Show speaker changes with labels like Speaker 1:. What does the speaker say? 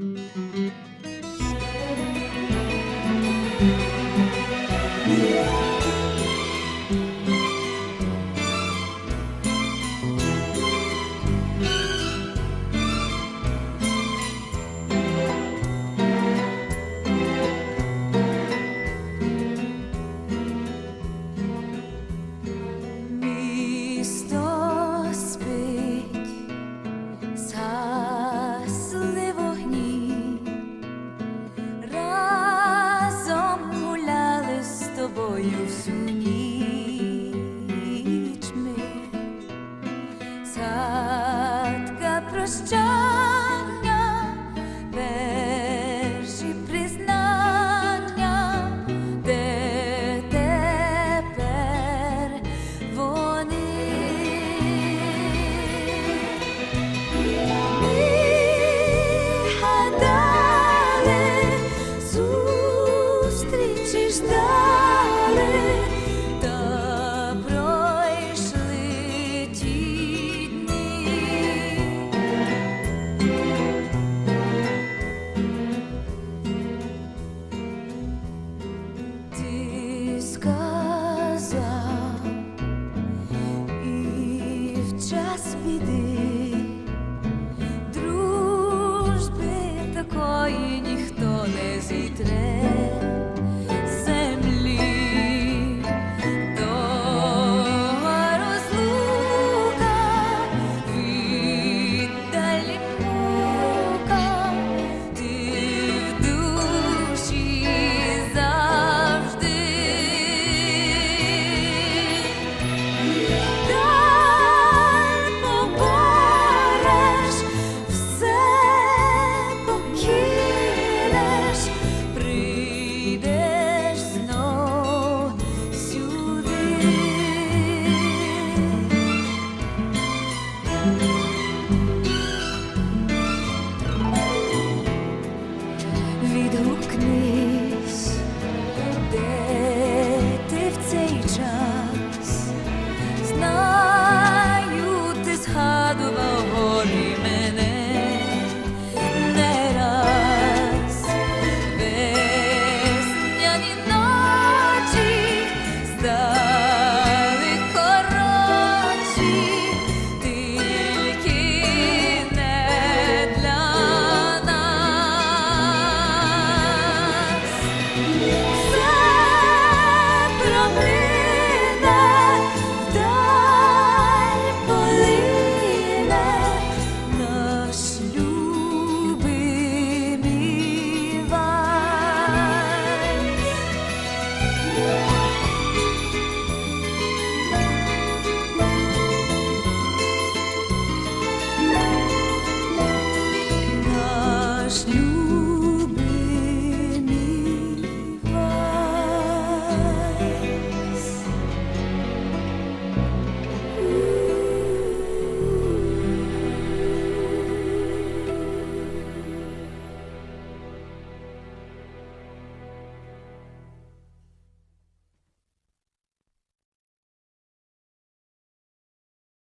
Speaker 1: Música тобою всю ніч ми. Садка прощай. час піди, дружби такої ніхто не зітре. Відгукни